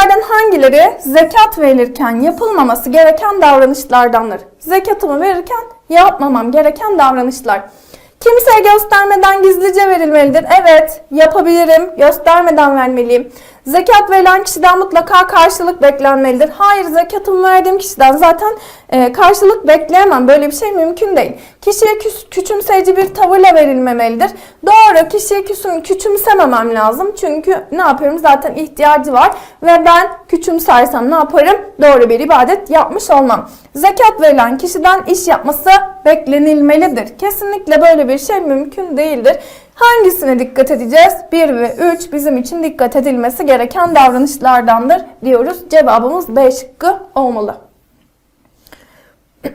Aşağıdakilerden hangileri zekat verilirken yapılmaması gereken davranışlardandır? Zekatımı verirken yapmamam gereken davranışlar. Kimseye göstermeden gizlice verilmelidir. Evet, yapabilirim. Göstermeden vermeliyim. Zekat verilen kişiden mutlaka karşılık beklenmelidir. Hayır, zekatımı verdiğim kişiden zaten e, karşılık bekleyemem. Böyle bir şey mümkün değil. Kişiye küs- küçümseyici bir tavırla verilmemelidir. Doğru, kişiye küsüm, küçümsememem lazım. Çünkü ne yapıyorum? Zaten ihtiyacı var. Ve ben küçümsersem ne yaparım? Doğru bir ibadet yapmış olmam. Zekat verilen kişiden iş yapması beklenilmelidir. Kesinlikle böyle bir şey mümkün değildir. Hangisine dikkat edeceğiz? 1 ve 3 bizim için dikkat edilmesi gereken davranışlardandır diyoruz. Cevabımız B şıkkı olmalı.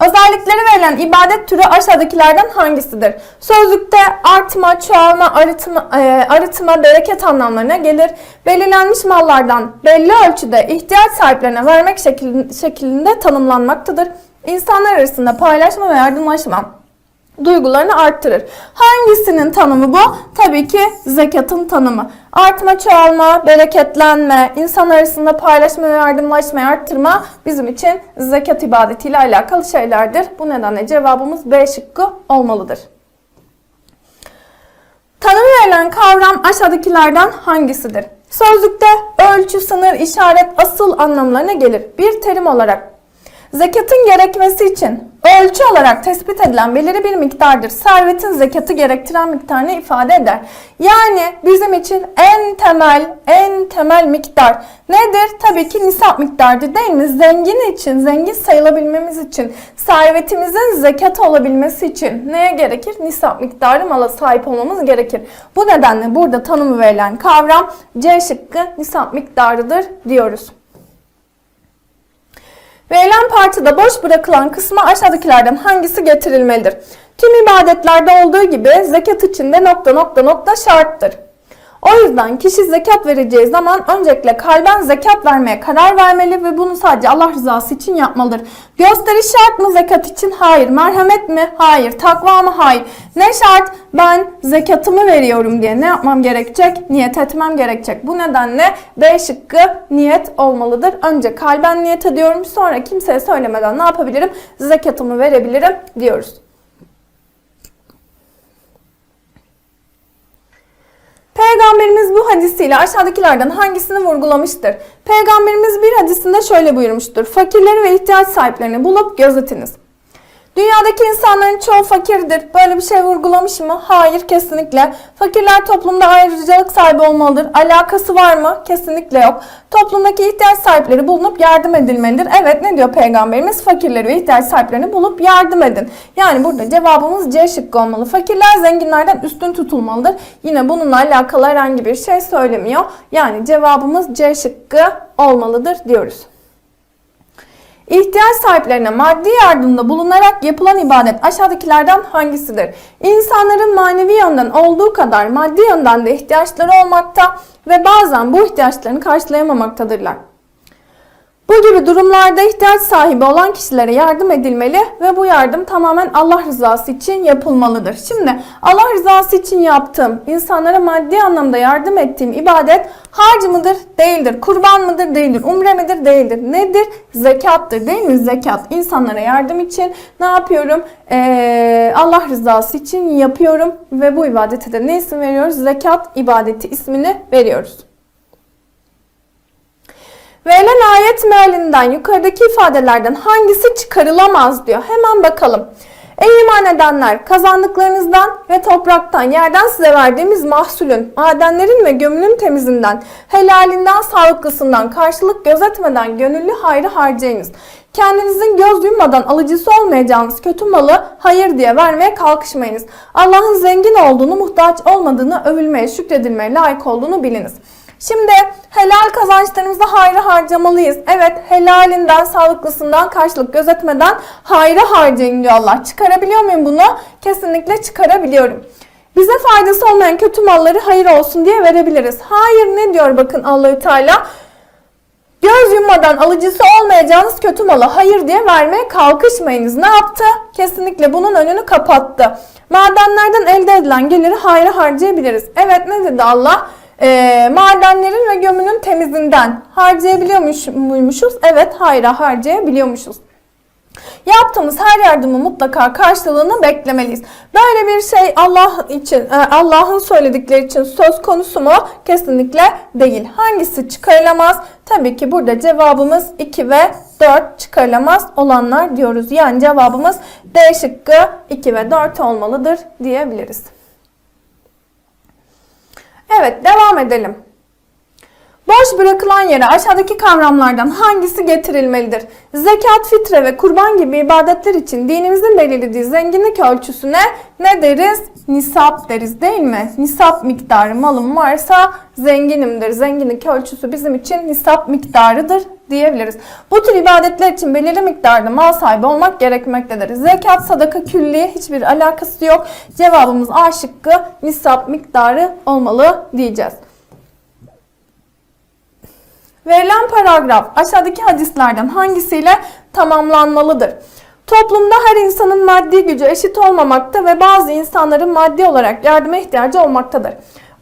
Özellikleri verilen ibadet türü aşağıdakilerden hangisidir? Sözlükte artma, çoğalma, arıtma, e, arıtma, bereket anlamlarına gelir. Belirlenmiş mallardan belli ölçüde ihtiyaç sahiplerine vermek şekil- şeklinde tanımlanmaktadır. İnsanlar arasında paylaşma ve yardımlaşma duygularını arttırır. Hangisinin tanımı bu? Tabii ki zekatın tanımı. Artma, çoğalma, bereketlenme, insan arasında paylaşma ve yardımlaşmayı arttırma bizim için zekat ibadetiyle alakalı şeylerdir. Bu nedenle cevabımız B şıkkı olmalıdır. Tanım verilen kavram aşağıdakilerden hangisidir? Sözlükte ölçü, sınır, işaret, asıl anlamlarına gelir. Bir terim olarak Zekatın gerekmesi için ölçü olarak tespit edilen belirli bir miktardır. Servetin zekatı gerektiren miktarını ifade eder. Yani bizim için en temel, en temel miktar nedir? Tabii ki nisap miktardır değil mi? Zengin için, zengin sayılabilmemiz için, servetimizin zekat olabilmesi için neye gerekir? Nisap miktarı mala sahip olmamız gerekir. Bu nedenle burada tanımı verilen kavram C şıkkı nisap miktarıdır diyoruz. Verilen parçada boş bırakılan kısma aşağıdakilerden hangisi getirilmelidir? Tüm ibadetlerde olduğu gibi zekat için de nokta nokta nokta şarttır. O yüzden kişi zekat vereceği zaman öncelikle kalben zekat vermeye karar vermeli ve bunu sadece Allah rızası için yapmalıdır. Gösteriş şart mı zekat için? Hayır. Merhamet mi? Hayır. Takva mı? Hayır. Ne şart? Ben zekatımı veriyorum diye ne yapmam gerekecek? Niyet etmem gerekecek. Bu nedenle B şıkkı niyet olmalıdır. Önce kalben niyet ediyorum sonra kimseye söylemeden ne yapabilirim? Zekatımı verebilirim diyoruz. Peygamberimiz bu hadisiyle aşağıdakilerden hangisini vurgulamıştır? Peygamberimiz bir hadisinde şöyle buyurmuştur. Fakirleri ve ihtiyaç sahiplerini bulup gözetiniz. Dünyadaki insanların çoğu fakirdir. Böyle bir şey vurgulamış mı? Hayır, kesinlikle. Fakirler toplumda ayrıcalık sahibi olmalıdır. Alakası var mı? Kesinlikle yok. Toplumdaki ihtiyaç sahipleri bulunup yardım edilmelidir. Evet, ne diyor Peygamberimiz? Fakirleri ve ihtiyaç sahiplerini bulup yardım edin. Yani burada cevabımız C şıkkı olmalı. Fakirler zenginlerden üstün tutulmalıdır. Yine bununla alakalı herhangi bir şey söylemiyor. Yani cevabımız C şıkkı olmalıdır diyoruz. İhtiyaç sahiplerine maddi yardımda bulunarak yapılan ibadet aşağıdakilerden hangisidir? İnsanların manevi yönden olduğu kadar maddi yönden de ihtiyaçları olmakta ve bazen bu ihtiyaçlarını karşılayamamaktadırlar. Bu gibi durumlarda ihtiyaç sahibi olan kişilere yardım edilmeli ve bu yardım tamamen Allah rızası için yapılmalıdır. Şimdi Allah rızası için yaptığım, insanlara maddi anlamda yardım ettiğim ibadet harcı mıdır? Değildir. Kurban mıdır? Değildir. Umre midir? Değildir. Nedir? Zekattır değil mi? Zekat. İnsanlara yardım için ne yapıyorum? Ee, Allah rızası için yapıyorum ve bu ibadete de ne isim veriyoruz? Zekat ibadeti ismini veriyoruz. Verilen ayet mealinden yukarıdaki ifadelerden hangisi çıkarılamaz diyor. Hemen bakalım. Ey iman edenler kazandıklarınızdan ve topraktan yerden size verdiğimiz mahsulün, madenlerin ve gömülün temizinden, helalinden, sağlıklısından karşılık gözetmeden gönüllü hayrı harcayınız. Kendinizin göz yummadan alıcısı olmayacağınız kötü malı hayır diye vermeye kalkışmayınız. Allah'ın zengin olduğunu, muhtaç olmadığını, övülmeye, şükredilmeye layık olduğunu biliniz. Şimdi helal kazançlarımızda hayrı harcamalıyız. Evet helalinden, sağlıklısından karşılık gözetmeden hayrı harcayın diyor Allah. Çıkarabiliyor muyum bunu? Kesinlikle çıkarabiliyorum. Bize faydası olmayan kötü malları hayır olsun diye verebiliriz. Hayır ne diyor bakın Allahü Teala? Göz yummadan alıcısı olmayacağınız kötü malı hayır diye vermeye kalkışmayınız. Ne yaptı? Kesinlikle bunun önünü kapattı. Madenlerden elde edilen geliri hayra harcayabiliriz. Evet ne dedi Allah? E, madenlerin ve gömünün temizinden harcayabiliyormuş muymuşuz? Evet, hayra harcayabiliyormuşuz. Yaptığımız her yardımı mutlaka karşılığını beklemeliyiz. Böyle bir şey Allah için, e, Allah'ın söyledikleri için söz konusu mu? Kesinlikle değil. Hangisi çıkarılamaz? Tabii ki burada cevabımız 2 ve 4 çıkarılamaz olanlar diyoruz. Yani cevabımız D şıkkı 2 ve 4 olmalıdır diyebiliriz. Evet, devam edelim. Boş bırakılan yere aşağıdaki kavramlardan hangisi getirilmelidir? Zekat, fitre ve kurban gibi ibadetler için dinimizin belirlediği zenginlik ölçüsüne ne deriz? Nisap deriz değil mi? Nisap miktarı malım varsa zenginimdir. Zenginlik ölçüsü bizim için nisap miktarıdır diyebiliriz. Bu tür ibadetler için belirli miktarda mal sahibi olmak gerekmektedir. Zekat, sadaka, külliye hiçbir alakası yok. Cevabımız A şıkkı nisap miktarı olmalı diyeceğiz. Verilen paragraf aşağıdaki hadislerden hangisiyle tamamlanmalıdır? Toplumda her insanın maddi gücü eşit olmamakta ve bazı insanların maddi olarak yardıma ihtiyacı olmaktadır.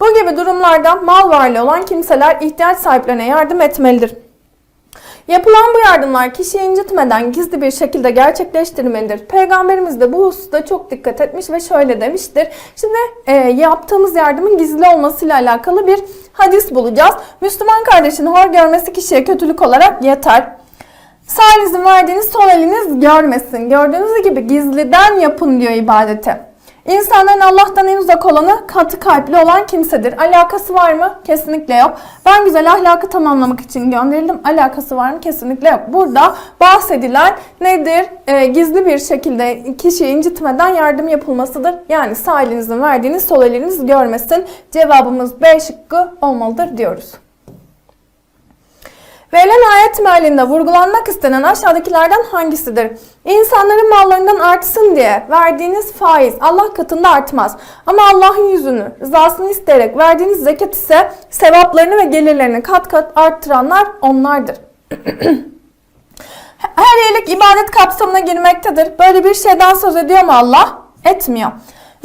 Bu gibi durumlarda mal varlığı olan kimseler ihtiyaç sahiplerine yardım etmelidir. Yapılan bu yardımlar kişiyi incitmeden gizli bir şekilde gerçekleştirilmelidir. Peygamberimiz de bu hususta çok dikkat etmiş ve şöyle demiştir. Şimdi e, yaptığımız yardımın gizli olmasıyla alakalı bir hadis bulacağız. Müslüman kardeşin hor görmesi kişiye kötülük olarak yeter. Sağ elinizin verdiğiniz sol eliniz görmesin. Gördüğünüz gibi gizliden yapın diyor ibadeti. İnsanların Allah'tan en uzak olanı katı kalpli olan kimsedir. Alakası var mı? Kesinlikle yok. Ben güzel ahlakı tamamlamak için gönderildim. Alakası var mı? Kesinlikle yok. Burada bahsedilen nedir? Ee, gizli bir şekilde kişiyi incitmeden yardım yapılmasıdır. Yani sağ elinizin verdiğiniz sol eliniz görmesin. Cevabımız B şıkkı olmalıdır diyoruz. Verilen ayet mealinde vurgulanmak istenen aşağıdakilerden hangisidir? İnsanların mallarından artsın diye verdiğiniz faiz Allah katında artmaz. Ama Allah'ın yüzünü, rızasını isteyerek verdiğiniz zekat ise sevaplarını ve gelirlerini kat kat arttıranlar onlardır. Her iyilik ibadet kapsamına girmektedir. Böyle bir şeyden söz ediyor mu Allah? Etmiyor.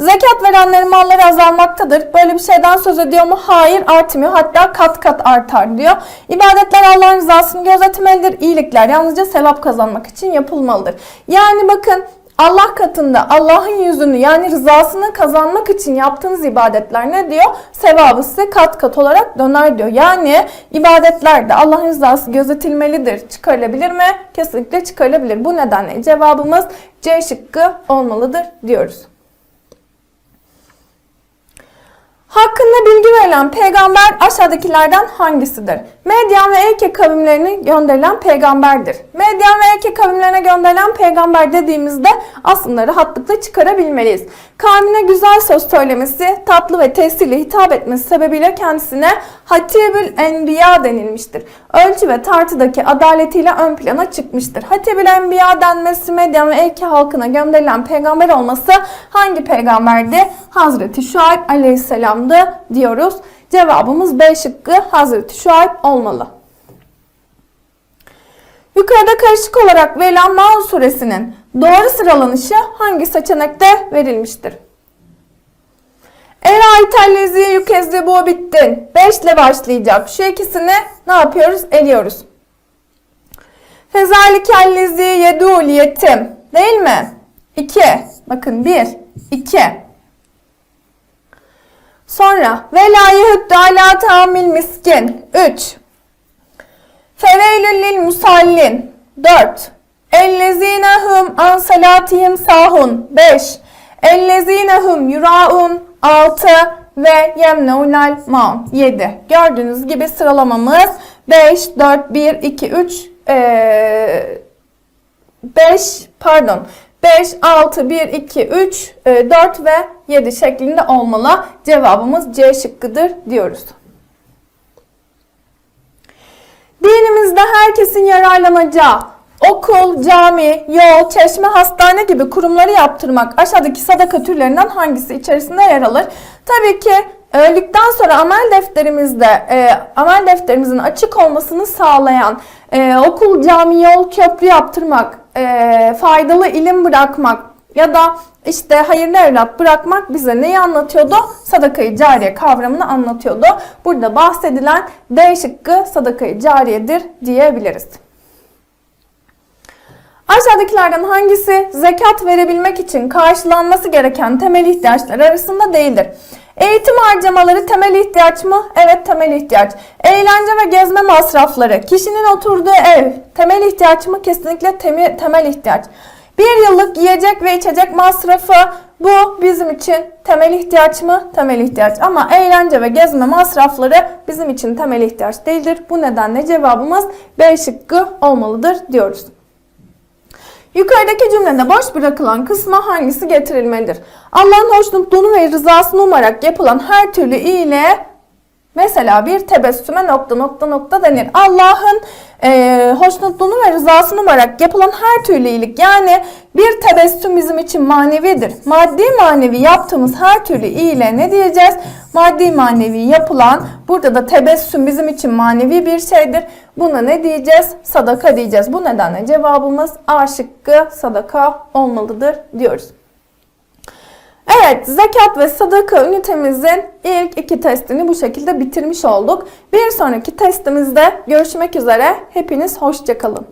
Zekat verenlerin malları azalmaktadır. Böyle bir şeyden söz ediyor mu? Hayır artmıyor. Hatta kat kat artar diyor. İbadetler Allah'ın rızasını gözetmelidir. İyilikler yalnızca sevap kazanmak için yapılmalıdır. Yani bakın Allah katında Allah'ın yüzünü yani rızasını kazanmak için yaptığınız ibadetler ne diyor? Sevabı size kat kat olarak döner diyor. Yani ibadetlerde Allah'ın rızası gözetilmelidir. Çıkarılabilir mi? Kesinlikle çıkarılabilir. Bu nedenle cevabımız C şıkkı olmalıdır diyoruz. Hakkında bilgi verilen peygamber aşağıdakilerden hangisidir? Medyan ve Eke kavimlerine gönderilen peygamberdir. Medyan ve Eke kavimlerine gönderilen peygamber dediğimizde aslında rahatlıkla çıkarabilmeliyiz. Kavmine güzel söz söylemesi, tatlı ve tesirli hitap etmesi sebebiyle kendisine Hatibül Enbiya denilmiştir. Ölçü ve tartıdaki adaletiyle ön plana çıkmıştır. Hatibül Enbiya denmesi Medyan ve Eke halkına gönderilen peygamber olması hangi peygamberdi? Hazreti Şuayb aleyhisselamdı diyoruz. Cevabımız B şıkkı Hazreti Şuayb olmalı. Yukarıda karışık olarak verilen Maun suresinin doğru sıralanışı hangi seçenekte verilmiştir? Eray tellezi yükezde bu bittin. 5 ile başlayacak. Şu ikisini ne yapıyoruz? Eliyoruz. Fezalik yedul yetim. Değil mi? 2. Bakın 1, 2. Sonra velayehüddü ala tamil miskin 3. Feveylül lil musallin 4. Ellezinehum an salatihim sahun 5. Ellezinehum yuraun 6 ve yemneunel maun 7. Gördüğünüz gibi sıralamamız 5, 4, 1, 2, 3, 5 pardon 5, 6, 1, 2, 3, 4 ve 7 şeklinde olmalı. Cevabımız C şıkkıdır diyoruz. Dinimizde herkesin yararlanacağı okul, cami, yol, çeşme, hastane gibi kurumları yaptırmak aşağıdaki sadaka türlerinden hangisi içerisinde yer alır? Tabii ki öldükten sonra amel defterimizde e, amel defterimizin açık olmasını sağlayan e, okul, cami, yol, köprü yaptırmak, e, faydalı ilim bırakmak, ya da işte hayırlı evlat bırakmak bize neyi anlatıyordu? Sadakayı cariye kavramını anlatıyordu. Burada bahsedilen D şıkkı sadakayı cariyedir diyebiliriz. Aşağıdakilerden hangisi zekat verebilmek için karşılanması gereken temel ihtiyaçlar arasında değildir? Eğitim harcamaları temel ihtiyaç mı? Evet temel ihtiyaç. Eğlence ve gezme masrafları, kişinin oturduğu ev temel ihtiyaç mı? Kesinlikle temel, temel ihtiyaç. Bir yıllık yiyecek ve içecek masrafı bu bizim için temel ihtiyaç mı? Temel ihtiyaç. Ama eğlence ve gezme masrafları bizim için temel ihtiyaç değildir. Bu nedenle cevabımız B şıkkı olmalıdır diyoruz. Yukarıdaki cümlede boş bırakılan kısma hangisi getirilmelidir? Allah'ın hoşnutluğunu ve rızasını umarak yapılan her türlü iyiliğe mesela bir tebessüme nokta nokta nokta denir. Allah'ın e, hoşnutluğunu ve rızasını umarak yapılan her türlü iyilik yani bir tebessüm bizim için manevidir. Maddi manevi yaptığımız her türlü iyiliğe ne diyeceğiz? Maddi manevi yapılan burada da tebessüm bizim için manevi bir şeydir. Buna ne diyeceğiz? Sadaka diyeceğiz. Bu nedenle cevabımız A şıkkı sadaka olmalıdır diyoruz. Evet, zekat ve sadaka ünitemizin ilk iki testini bu şekilde bitirmiş olduk. Bir sonraki testimizde görüşmek üzere. Hepiniz hoşçakalın.